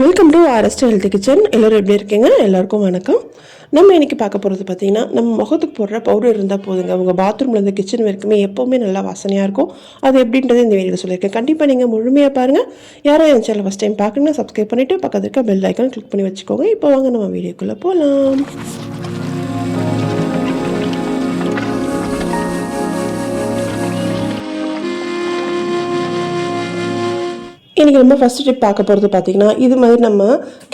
Welcome to ஆர்எஸ்ட் health kitchen எல்லோரும் எப்படி இருக்கீங்க? எல்லாருக்கும் வணக்கம். நம்ம இன்றைக்கி பார்க்க போகிறது பார்த்தீங்கன்னா நம்ம முகத்துக்கு போடுற பவுடர் இருந்தால் போதுங்க. உங்கள் பாத்ரூமில் இருந்து கிச்சன் வரைக்குமே எப்போவுமே நல்லா வாசனையாக இருக்கும். அது எப்படின்றது இந்த வீடியோவில் சொல்லியிருக்கேன். கண்டிப்பாக நீங்கள் முழுமையாக பாருங்கள் யாரோ என் சேனல் ஃபஸ்ட் டைம் பார்க்கணுன்னா சப்ஸ்கிரைப் பண்ணிவிட்டு பக்கத்துக்கு பெல் ஐக்கான் கிளிக் பண்ணி வச்சுக்கோங்க. இப்போ வாங்க நம்ம வீடியோக்குள்ளே போகலாம் இன்றைக்கி நம்ம ஃபஸ்ட் டிப் பார்க்க போகிறது பார்த்திங்கன்னா இது மாதிரி நம்ம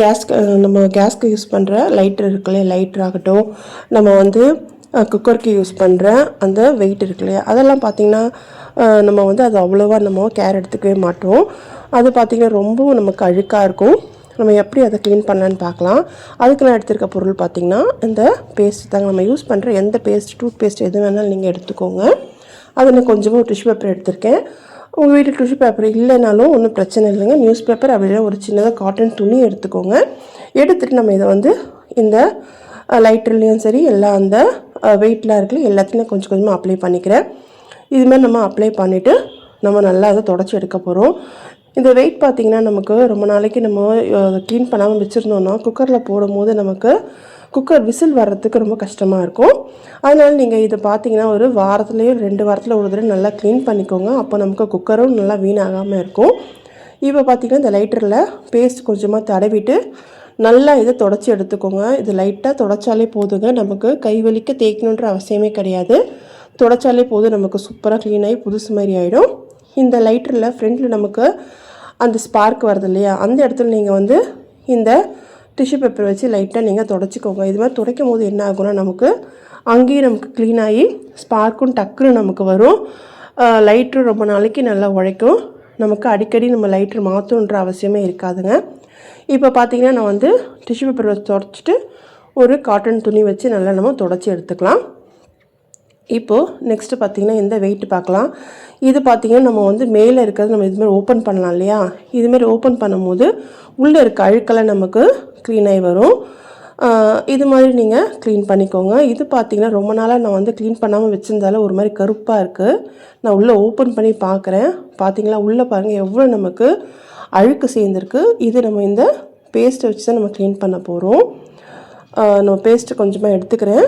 கேஸ் நம்ம கேஸ்க்கு யூஸ் பண்ணுற லைட்டர் இருக்குல்ல லைட்டர் ஆகட்டும். நம்ம வந்து குக்கருக்கு யூஸ் பண்ணுற அந்த வெயிட் இருக்கு இல்லையா? அதெல்லாம் பார்த்திங்கன்னா நம்ம வந்து அது அவ்வளோவா நம்ம கேர் எடுத்துக்கவே மாட்டோம். அது பார்த்திங்கன்னா ரொம்பவும் நமக்கு அழுக்காக இருக்கும். நம்ம எப்படி அதை க்ளீன் பண்ணலான்னு பார்க்கலாம். அதுக்கு நான் எடுத்திருக்க பொருள் பார்த்திங்கன்னா இந்த பேஸ்ட் தாங்க. நம்ம யூஸ் பண்ணுற எந்த பேஸ்ட் டூத் பேஸ்ட் எது வேணாலும் நீங்கள் எடுத்துக்கோங்க. அதை நான் கொஞ்சமாக டிஷ்யூ பேப்பர் எடுத்திருக்கேன். உங்கள் வீட்டில் டிஷ்யூ பேப்பர் இல்லைனாலும் ஒன்றும் பிரச்சனை இல்லைங்க. நியூஸ் பேப்பர் அப்படின்னா ஒரு சின்னதாக காட்டன் துணி எடுத்துக்கோங்க. எடுத்துகிட்டு நம்ம இதை வந்து இந்த லைட்டர்லேயும் சரி எல்லா அந்த வெயிட்லாம் இருக்குல்ல எல்லாத்தையும் கொஞ்சம் கொஞ்சமாக அப்ளை பண்ணிக்கிறேன். இது மாதிரி நம்ம அப்ளை பண்ணிவிட்டு நம்ம நல்லா அதை தொடச்சி எடுக்க போகிறோம் இந்த வெயிட் பார்த்திங்கன்னா நமக்கு ரொம்ப நாளைக்கு நம்ம க்ளீன் பண்ணாமல் வச்சுருந்தோம்னா குக்கரில் போடும்போது நமக்கு குக்கர் விசில் வர்றதுக்கு ரொம்ப கஷ்டமாக இருக்கும். அதனால் நீங்கள் இதை பார்த்தீங்கன்னா ஒரு வாரத்துலேயோ ரெண்டு வாரத்தில் ஒரு தடவை நல்லா க்ளீன் பண்ணிக்கோங்க. அப்போ நமக்கு குக்கரும் நல்லா வீணாகாமல் இருக்கும். இப்போ பார்த்தீங்கன்னா இந்த லைட்டரில் பேஸ்ட் கொஞ்சமாக தடவிட்டு நல்லா இதை தொடச்சி எடுத்துக்கோங்க. இது லைட்டாக தொடச்சாலே போதுங்க. நமக்கு கை வலிக்க தேய்க்கணுன்ற அவசியமே கிடையாது. தொடச்சாலே போதும். நமக்கு சூப்பராக க்ளீன் ஆகி புதுசு மாதிரி ஆகிடும் இந்த லைட்டரில் ஃப்ரெண்டில் நமக்கு அந்த ஸ்பார்க் வருது இல்லையா? அந்த இடத்துல நீங்கள் வந்து இந்த டிஷ்யூ பேப்பர் வச்சு லைட்டாக நீங்கள் தொடச்சிக்கோங்க. இது மாதிரி துடைக்கும் போது என்ன ஆகும்னா நமக்கு அங்கேயும் நமக்கு க்ளீன் ஆகி ஸ்பார்க்கும் டக்குன்னு நமக்கு வரும். லைட்ரு ரொம்ப நாளைக்கு நல்லா உழைக்கும். நமக்கு அடிக்கடி நம்ம லைட்ரு மாற்றணுன்ற அவசியமே இருக்காதுங்க. இப்போ பார்த்தீங்கன்னா நான் வந்து டிஷ்யூ பேப்பர் வச்சு தொடச்சிட்டு ஒரு காட்டன் துணி வச்சு நல்லா நம்ம தொடச்சி எடுத்துக்கலாம். இப்போது நெக்ஸ்ட்டு பார்த்தீங்கன்னா இந்த வெயிட் பார்க்கலாம். இது பார்த்தீங்கன்னா நம்ம வந்து மேலே இருக்கிறது நம்ம இதுமாதிரி ஓப்பன் பண்ணலாம் இல்லையா? இதுமாரி ஓப்பன் பண்ணும்போது உள்ளே இருக்க அழுக்கெல்லாம் நமக்கு க்ளீன் ஆகி வரும். இது மாதிரி நீங்கள் க்ளீன் பண்ணிக்கோங்க. இது பார்த்திங்கன்னா ரொம்ப நாளாக நான் வந்து க்ளீன் பண்ணாமல் வச்சுருந்தால ஒரு மாதிரி கருப்பாக இருக்குது நான் உள்ளே ஓப்பன் பண்ணி பார்க்குறேன். பார்த்திங்களா? உள்ளே பாருங்கள் எவ்வளோ நமக்கு அழுக்கு சேர்ந்துருக்கு. இது நம்ம இந்த பேஸ்ட்டை வச்சு தான் நம்ம க்ளீன் பண்ண போகிறோம் நம்ம பேஸ்ட்டு கொஞ்சமாக எடுத்துக்கிறேன்.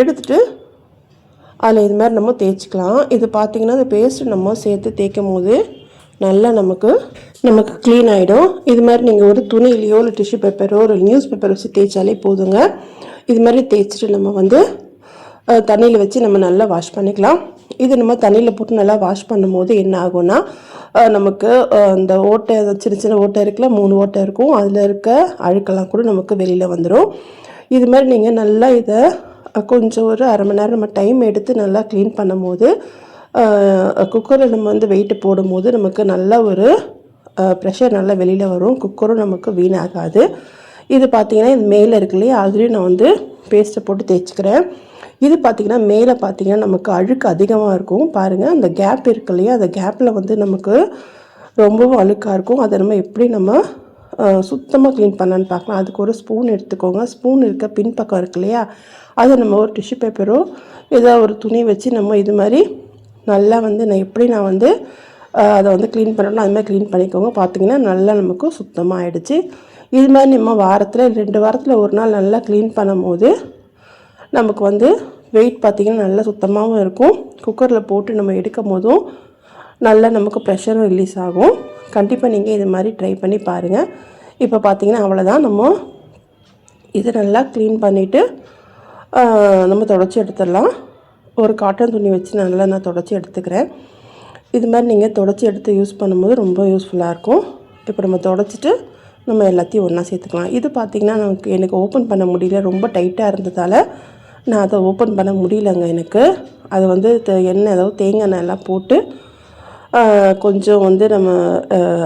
எடுத்துகிட்டு அதில் இது மாதிரி நம்ம தேய்ச்சிக்கலாம். இது பார்த்திங்கன்னா இந்த பேஸ்ட்டு நம்ம சேர்த்து தேய்க்கும் போது நல்லா நமக்கு நமக்கு க்ளீன் ஆகிடும் இது மாதிரி நீங்கள் ஒரு துணியிலையோ இல்லை டிஷ்யூ பேப்பரோ ஒரு நியூஸ் பேப்பர் வச்சு தேய்ச்சாலே போதுங்க. இது மாதிரி தேய்ச்சிட்டு நம்ம வந்து தண்ணியில் வச்சு நம்ம நல்லா வாஷ் பண்ணிக்கலாம். இது நம்ம தண்ணியில் போட்டு நல்லா வாஷ் பண்ணும்போது என்ன ஆகும்னா நமக்கு அந்த ஓட்டை சின்ன சின்ன ஓட்டை இருக்குல்ல மூணு ஓட்டை இருக்கும். அதில் இருக்க அழுக்கெல்லாம் கூட நமக்கு வெளியில் வந்துடும் இது மாதிரி நீங்கள் நல்லா இதை கொஞ்சம் ஒரு அரை மணி நேரம் நம்ம டைம் எடுத்து நல்லா க்ளீன் பண்ணும்போது குக்கரில் நம்ம வந்து வெயிட்டு போடும்போது நமக்கு நல்ல ஒரு ப்ரெஷர் நல்லா வெளியில் வரும். குக்கரும் நமக்கு வீணாகாது. இது பார்த்தீங்கன்னா இது மேலே இருக்கு இல்லையா? அதுலேயும் நான் வந்து பேஸ்ட்டை போட்டு தேய்ச்சிக்கிறேன். இது பார்த்திங்கன்னா மேலே பார்த்தீங்கன்னா நமக்கு அழுக்கு அதிகமாக இருக்கும். பாருங்கள் அந்த கேப் இருக்கு இல்லையா? அந்த கேப்பில் வந்து நமக்கு ரொம்பவும் அழுக்காக இருக்கும். அதை நம்ம எப்படி நம்ம சுத்தமாக க்ளீன் பண்ணலான்னு பார்க்கலாம். அதுக்கு ஒரு ஸ்பூன் எடுத்துக்கோங்க. ஸ்பூன் இருக்க பின்பக்கம் இருக்கு இல்லையா? அதை நம்ம ஒரு டிஷ்யூ பேப்பரோ ஏதோ ஒரு துணி வச்சு நம்ம இது மாதிரி நல்லா வந்து நான் எப்படி நான் வந்து அதை வந்து க்ளீன் பண்ணணும் அது மாதிரி க்ளீன் பண்ணிக்கோங்க. பார்த்தீங்கன்னா நல்லா நமக்கு சுத்தமாக ஆயிடுச்சு. இது மாதிரி நம்ம வாரத்தில் ரெண்டு வாரத்தில் ஒரு நாள் நல்லா க்ளீன் பண்ணும்போது நமக்கு வந்து வெயிட் பார்த்திங்கன்னா நல்லா சுத்தமாகவும் இருக்கும். குக்கரில் போட்டு நம்ம எடுக்கும் போதும் நல்லா நமக்கு ப்ரெஷரும் ரிலீஸ் ஆகும். கண்டிப்பாக நீங்கள் இது மாதிரி ட்ரை பண்ணி பாருங்கள் இப்போ பார்த்தீங்கன்னா அவ்வளோதான் நம்ம இதை நல்லா க்ளீன் பண்ணிவிட்டு நம்ம தொடச்சி எடுத்துடலாம். ஒரு காட்டன் துணி வச்சு நல்லா நான் தொடச்சி எடுத்துக்கிறேன். இது மாதிரி நீங்கள் தொடச்சி எடுத்து யூஸ் பண்ணும்போது ரொம்ப யூஸ்ஃபுல்லாக இருக்கும். இப்போ நம்ம தொடச்சிட்டு நம்ம எல்லாத்தையும் ஒன்றா சேர்த்துக்கலாம். இது பார்த்திங்கன்னா நமக்கு எனக்கு ஓப்பன் பண்ண முடியல. ரொம்ப டைட்டாக இருந்ததால் நான் அதை ஓப்பன் பண்ண முடியலங்க எனக்கு. அது வந்து த- எண்ணெய் ஏதோ தேங்காய் எண்ணெய் எல்லாம் போட்டு கொஞ்சம் வந்து நம்ம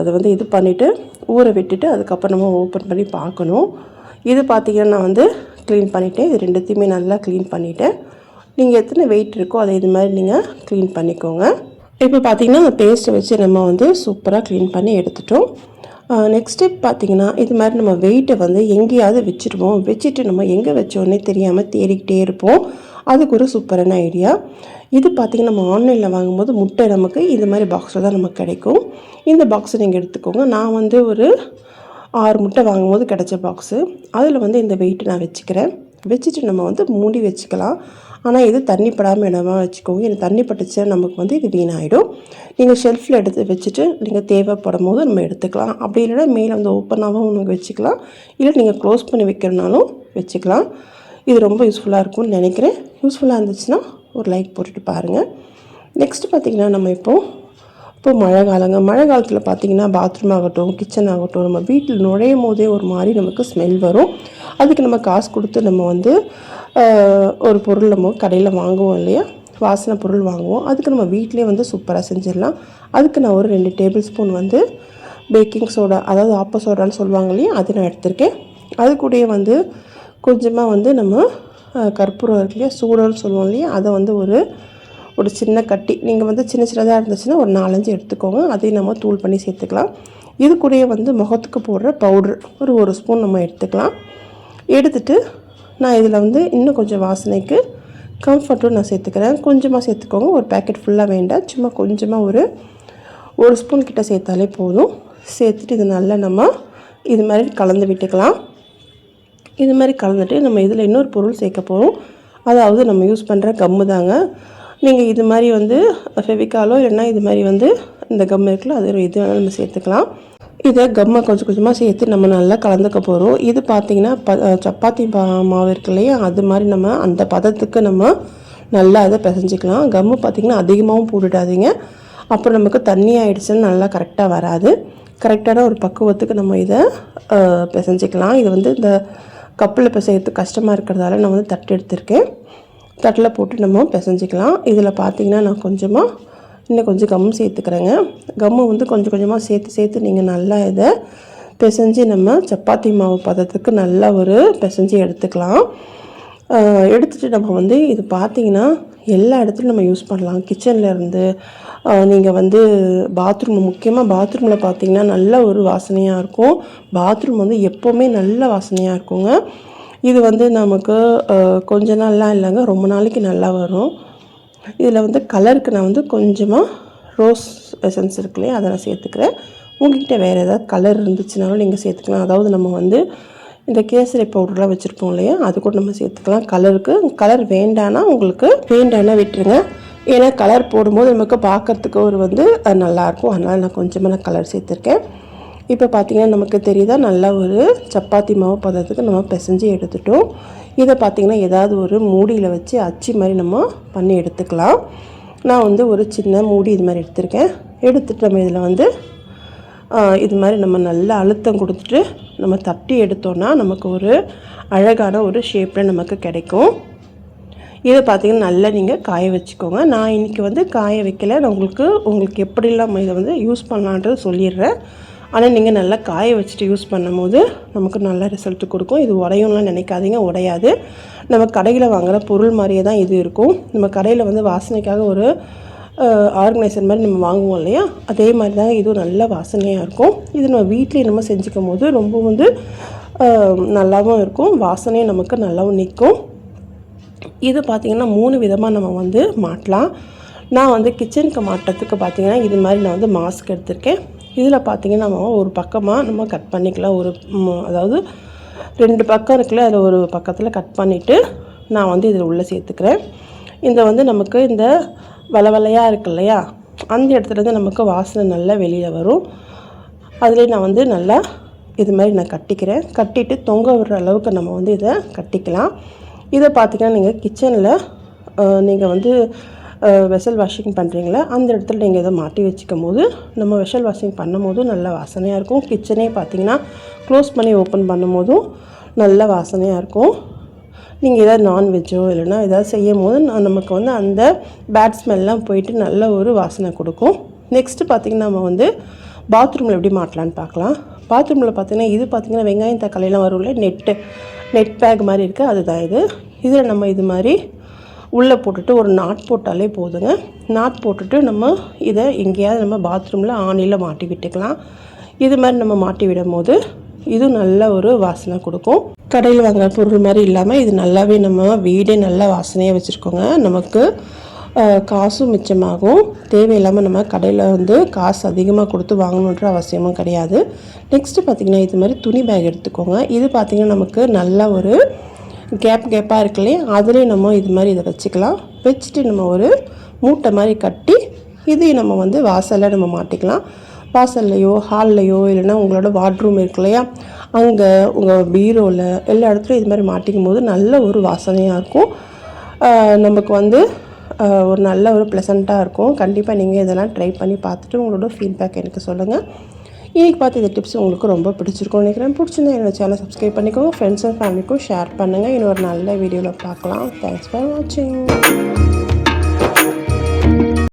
அதை வந்து இது பண்ணிவிட்டு ஊற விட்டுட்டு அதுக்கப்புறம் நம்ம ஓப்பன் பண்ணி பார்க்கணும். இது பார்த்திங்கன்னா நான் வந்து க்ளீன் பண்ணிவிட்டேன் இது ரெண்டுத்தையுமே நல்லா க்ளீன் பண்ணிவிட்டேன் நீங்கள் எத்தனை வெயிட் இருக்கோ அதை இது மாதிரி நீங்கள் க்ளீன் பண்ணிக்கோங்க. இப்போ பார்த்தீங்கன்னா அந்த பேஸ்ட்டை வச்சு நம்ம வந்து சூப்பராக க்ளீன் பண்ணி எடுத்துட்டோம். நெக்ஸ்ட் ஸ்டெப் பார்த்தீங்கன்னா இது மாதிரி நம்ம வெயிட்டை வந்து எங்கேயாவது வச்சுருவோம். வச்சுட்டு நம்ம எங்கே வச்சோன்னே தெரியாமல் தேடிக்கிட்டே இருப்போம். அதுக்கு ஒரு சூப்பரான ஐடியா இது பார்த்திங்கன்னா நம்ம ஆன்லைனில் வாங்கும்போது முட்டை நமக்கு இந்த மாதிரி பாக்ஸில் தான் நமக்கு கிடைக்கும். இந்த பாக்ஸை நீங்கள் எடுத்துக்கோங்க. நான் வந்து ஒரு ஆறு முட்டை வாங்கும்போது கிடைச்ச பாக்ஸு அதில் வந்து இந்த வெயிட் நான் வச்சுக்கிறேன். வச்சுட்டு நம்ம வந்து மூடி வச்சுக்கலாம். ஆனால் இது தண்ணி படாமல் இடமா வச்சுக்கோங்க. எனக்கு தண்ணி பட்டுச்சுன்னா நமக்கு வந்து இது வீணாகிடும் நீங்கள் ஷெல்ஃபில் எடுத்து வச்சுட்டு நீங்கள் தேவைப்படும் போது நம்ம எடுத்துக்கலாம். அப்படி இல்லைன்னா மேலே வந்து ஓப்பனாகவும் உங்களுக்கு வச்சுக்கலாம். இல்லை நீங்கள் க்ளோஸ் பண்ணி வைக்கிறனாலும் வச்சுக்கலாம். இது ரொம்ப யூஸ்ஃபுல்லாக இருக்கும்னு நினைக்கிறேன். யூஸ்ஃபுல்லாக இருந்துச்சுன்னா ஒரு லைக் போட்டுட்டு பாருங்கள் நெக்ஸ்ட்டு பார்த்திங்கன்னா நம்ம இப்போது இப்போ மழை காலங்க. மழை காலத்தில் பார்த்தீங்கன்னா பாத்ரூம் ஆகட்டும் கிச்சன் ஆகட்டும் நம்ம வீட்டில் நுழையும் போதே ஒரு மாதிரி நமக்கு ஸ்மெல் வரும். அதுக்கு நம்ம காசு கொடுத்து நம்ம வந்து ஒரு பொருள் நம்ம கடையில் வாங்குவோம் இல்லையா? வாசனை பொருள் வாங்குவோம். அதுக்கு நம்ம வீட்டிலே வந்து சூப்பராக செஞ்சிடலாம். அதுக்கு நான் ஒரு ரெண்டு டேபிள் ஸ்பூன் வந்து பேக்கிங் சோடா அதாவது ஆப்ப சோடான்னு சொல்லுவாங்க இல்லையா? அது நான் எடுத்திருக்கேன். அது கூடயே வந்து கொஞ்சமாக வந்து நம்ம கற்பூரம் இருக்கு இல்லையா? சூடன்னு சொல்லுவோம் இல்லையா? அதை வந்து ஒரு ஒரு சின்ன கட்டி நீங்கள் வந்து சின்ன சின்னதாக இருந்துச்சுன்னா ஒரு நாலஞ்சு எடுத்துக்கோங்க. அதையும் நம்ம தூள் பண்ணி சேர்த்துக்கலாம். இது கூடயே வந்து முகத்துக்கு போடுற பவுட்ரு ஒரு ஒரு ஸ்பூன் நம்ம எடுத்துக்கலாம். எடுத்துட்டு நான் இதில் வந்து இன்னும் கொஞ்சம் வாசனைக்கு கம்ஃபர்ட்டும் நான் சேர்த்துக்கிறேன். கொஞ்சமாக சேர்த்துக்கோங்க. ஒரு பேக்கெட் ஃபுல்லாக வேண்டாம். சும்மா கொஞ்சமாக ஒரு ஒரு ஸ்பூன் கிட்ட சேர்த்தாலே போதும். சேர்த்துட்டு இது நல்லா நம்ம இது மாதிரி கலந்து விட்டுக்கலாம். இது மாதிரி கலந்துட்டு நம்ம இதில் இன்னொரு பொருள் சேர்க்க போகிறோம் அதாவது நம்ம யூஸ் பண்ணுற கம்மு தாங்க. நீங்கள் இது மாதிரி வந்து ஃபெவிக்காலோ இல்லைன்னா இது மாதிரி வந்து இந்த கம் இருக்குல்ல அது இது வேணாலும் நம்ம சேர்த்துக்கலாம். இதை கம்மை கொஞ்சம் கொஞ்சமாக சேர்த்து நம்ம நல்லா கலந்துக்க போகிறோம் இது பார்த்திங்கன்னா ப சப்பாத்தி பா மாவு இருக்கு இல்லையா அது மாதிரி நம்ம அந்த பதத்துக்கு நம்ம நல்லா அதை பிசைஞ்சிக்கலாம். கம்மு பார்த்திங்கன்னா அதிகமாகவும் போட்டுடாதீங்க. அப்புறம் நமக்கு தண்ணி ஆகிடுச்சுன்னு நல்லா கரெக்டாக வராது. கரெக்டான ஒரு பக்குவத்துக்கு நம்ம இதை பிசைஞ்சிக்கலாம். இது வந்து இந்த கப்பில் பிசையறது கஷ்டமாக இருக்கிறதால நான் வந்து தட்டு எடுத்திருக்கேன். தட்டில் போட்டு நம்ம பிசைஞ்சிக்கலாம். இதில் பார்த்தீங்கன்னா நான் கொஞ்சமாக இன்னும் கொஞ்சம் கம் சேர்த்துக்கிறேங்க. கம்மு வந்து கொஞ்சம் கொஞ்சமாக சேர்த்து சேர்த்து நீங்கள் நல்லா இதை பிசைஞ்சு நம்ம சப்பாத்தி மாவு பதத்துக்கு நல்லா ஒரு பிசைஞ்சு எடுத்துக்கலாம். எடுத்துகிட்டு எடுத்துட்டு நம்ம வந்து இது பார்த்தீங்கன்னா எல்லா இடத்துலையும் நம்ம யூஸ் பண்ணலாம். கிச்சனில் இருந்து நீங்கள் வந்து பாத்ரூம் முக்கியமாக பாத்ரூமில் பார்த்தீங்கன்னா நல்ல ஒரு வாசனையாக இருக்கும். பாத்ரூம் வந்து எப்போவுமே நல்ல வாசனையாக இருக்குங்க. இது வந்து நமக்கு கொஞ்ச நாள்லாம் இல்லைங்க ரொம்ப நாளைக்கு நல்லா வரும். இதில் வந்து கலருக்கு நான் வந்து கொஞ்சமாக ரோஸ் எசன்ஸ் இருக்கு இல்லையா அதை நான் சேர்த்துக்கிறேன். உங்ககிட்ட வேறு ஏதாவது கலர் இருந்துச்சுனாலும் நீங்கள் சேர்த்துக்கலாம். அதாவது நம்ம வந்து இந்த கேசரி பவுடர்லாம் வச்சுருப்போம் இல்லையா? அது கூட நம்ம சேர்த்துக்கலாம். கலருக்கு கலர் வேண்டான்னா உங்களுக்கு வேண்டான்னா விட்டுருங்க. ஏன்னா கலர் போடும்போது நமக்கு பார்க்கறதுக்கு ஒரு வந்து அது நல்லாயிருக்கும் அதனால் நான் கொஞ்சமாக நான் கலர் சேர்த்துருக்கேன். இப்போ பார்த்திங்கன்னா நமக்கு தெரியுதா? நல்லா ஒரு சப்பாத்தி மாவு பதத்துக்கு நம்ம பிசைஞ்சு எடுத்துட்டோம். இதை பார்த்தீங்கன்னா ஏதாவது ஒரு மூடியில் வச்சு அச்சு மாதிரி நம்ம பண்ணி எடுத்துக்கலாம். நான் வந்து ஒரு சின்ன மூடி இது மாதிரி எடுத்திருக்கேன். எடுத்துட்டு நம்ம இதில் வந்து இது மாதிரி நம்ம நல்லா அழுத்தம் கொடுத்துட்டு நம்ம தட்டி எடுத்தோன்னா நமக்கு ஒரு அழகான ஒரு ஷேப்பில் நமக்கு கிடைக்கும். இதை பார்த்தீங்கன்னா நல்லா நீங்கள் காய வச்சுக்கோங்க. நான் இன்றைக்கி வந்து காய வைக்கல. நான் உங்களுக்கு உங்களுக்கு எப்படிலாம் இதை வந்து யூஸ் பண்ணலான்றது சொல்லிடுறேன். ஆனால் நீங்கள் நல்லா காய வச்சுட்டு யூஸ் பண்ணும்போது நமக்கு நல்ல ரிசல்ட் கொடுக்கும். இது உடையும்லாம் நினைக்காதீங்க. உடையாது. நம்ம கடையில் வாங்குகிற பொருள் மாதிரியே தான் இது இருக்கும். நம்ம கடையில் வந்து வாசனைக்காக ஒரு ஆர்கனைசர் மாதிரி நம்ம வாங்குவோம் இல்லையா? அதே மாதிரி தான் இதுவும் நல்ல வாசனையாக இருக்கும். இது நம்ம வீட்டிலே நம்ம செஞ்சுக்கும் போது ரொம்ப வந்து நல்லாவும் இருக்கும். வாசனையும் நமக்கு நல்லாவும் நிற்கும் இது பார்த்திங்கன்னா மூணு விதமாக நம்ம வந்து மாட்டலாம். நான் வந்து கிச்சனுக்கு மாட்டுறதுக்கு பார்த்திங்கன்னா இது மாதிரி நான் வந்து மாஸ்க் எடுத்திருக்கேன். இதில் பார்த்திங்கன்னா நம்ம ஒரு பக்கமாக நம்ம கட் பண்ணிக்கலாம். ஒரு அதாவது ரெண்டு பக்கம் இருக்குல்ல அதில் ஒரு பக்கத்தில் கட் பண்ணிவிட்டு நான் வந்து இதில் உள்ளே சேர்த்துக்கிறேன். இந்த வந்து நமக்கு இந்த வளவலையாக இருக்கு இல்லையா அந்த இடத்துலேருந்து நமக்கு வாசனை நல்லா வெளியில் வரும். அதிலே நான் வந்து நல்லா இது மாதிரி நான் கட்டிக்கிறேன். கட்டிட்டு தொங்க விடுற அளவுக்கு நம்ம வந்து இதை கட்டிக்கலாம். இதை பார்த்தீங்கன்னா நீங்கள் கிச்சனில் நீங்கள் வந்து வெசல் வாஷிங் பண்ணுறீங்களா அந்த இடத்துல நீங்கள் இதை மாட்டி வச்சுக்கும் போது நம்ம வெசல் வாஷிங் பண்ணும் போதும் நல்ல வாசனையாக இருக்கும். கிச்சனே பார்த்தீங்கன்னா க்ளோஸ் பண்ணி ஓப்பன் பண்ணும் போதும் நல்ல வாசனையாக இருக்கும். நீங்கள் ஏதாவது நான்வெஜ்ஜோ இல்லைன்னா ஏதாவது செய்யும் போது நான் நமக்கு வந்து அந்த பேட் ஸ்மெல்லாம் போயிட்டு நல்ல ஒரு வாசனை கொடுக்கும். நெக்ஸ்ட்டு பார்த்திங்கன்னா நம்ம வந்து பாத்ரூமில் எப்படி மாட்டலான்னு பார்க்கலாம் பாத்ரூமில் பார்த்தீங்கன்னா இது பார்த்திங்கன்னா வெங்காயம் தக்காளியெலாம் வரும்ல நெட்டு நெட் பேக் மாதிரி இருக்குது அதுதான் இது. இதில் நம்ம இது மாதிரி உள்ளே போட்டுட்டு ஒரு நாட் போட்டாலே போதுங்க. நாட் போட்டுட்டு நம்ம இதை எங்கேயாவது நம்ம பாத்ரூமில் ஆணியில் மாட்டி விட்டுக்கலாம். இது மாதிரி நம்ம மாட்டி விடும் போது இது நல்ல ஒரு வாசனை கொடுக்கும். கடையில் வாங்குற பொருள் மாதிரி இல்லாமல் இது நல்லாவே நம்ம வீடே நல்ல வாசனையாக வச்சுருக்கோங்க. நமக்கு காசும் மிச்சமாகும். தேவையில்லாமல் நம்ம கடையில் வந்து காசு அதிகமாக கொடுத்து வாங்கணுன்ற அவசியமும் கிடையாது. நெக்ஸ்ட்டு பார்த்திங்கன்னா இது மாதிரி துணி பேக் எடுத்துக்கோங்க. இது பார்த்திங்கன்னா நமக்கு நல்ல ஒரு கேப் கேப்பாக இருக்குல்லையா அதுலேயும் நம்ம இது மாதிரி இதை வச்சுக்கலாம். வச்சுட்டு நம்ம ஒரு மூட்டை மாதிரி கட்டி இதையும் நம்ம வந்து வாசலில் நம்ம மாட்டிக்கலாம். வாசல்லையோ ஹால்லையோ இல்லைன்னா உங்களோட வாட்ரூம் இருக்கு இல்லையா? அங்கே உங்கள் பீரோவில் எல்லா இடத்துலையும் இது மாதிரி மாட்டிக்கும் போது நல்ல ஒரு வாசனையாக இருக்கும். நமக்கு வந்து ஒரு நல்ல ஒரு ப்ளசண்ட்டாக இருக்கும். கண்டிப்பாக நீங்கள் இதெல்லாம் ட்ரை பண்ணி பார்த்துட்டு உங்களோட ஃபீட்பேக் எனக்கு சொல்லுங்கள் இன்றைக்கி பார்த்து இந்த டிப்ஸ் உங்களுக்கு ரொம்ப பிடிச்சிருக்கும்னு நினைக்கிறேன். பிடிச்சிருந்தா என்னோட சேனல் சப்ஸ்கிரைப் பண்ணிக்கோங்க. ஃப்ரெண்ட்ஸ் அண்ட் ஃபேமிலிக்கும் ஷேர் பண்ணுங்கள் இன்னொரு நல்ல வீடியோவில் பார்க்கலாம். தேங்க்ஸ் ஃபார் வாட்சிங்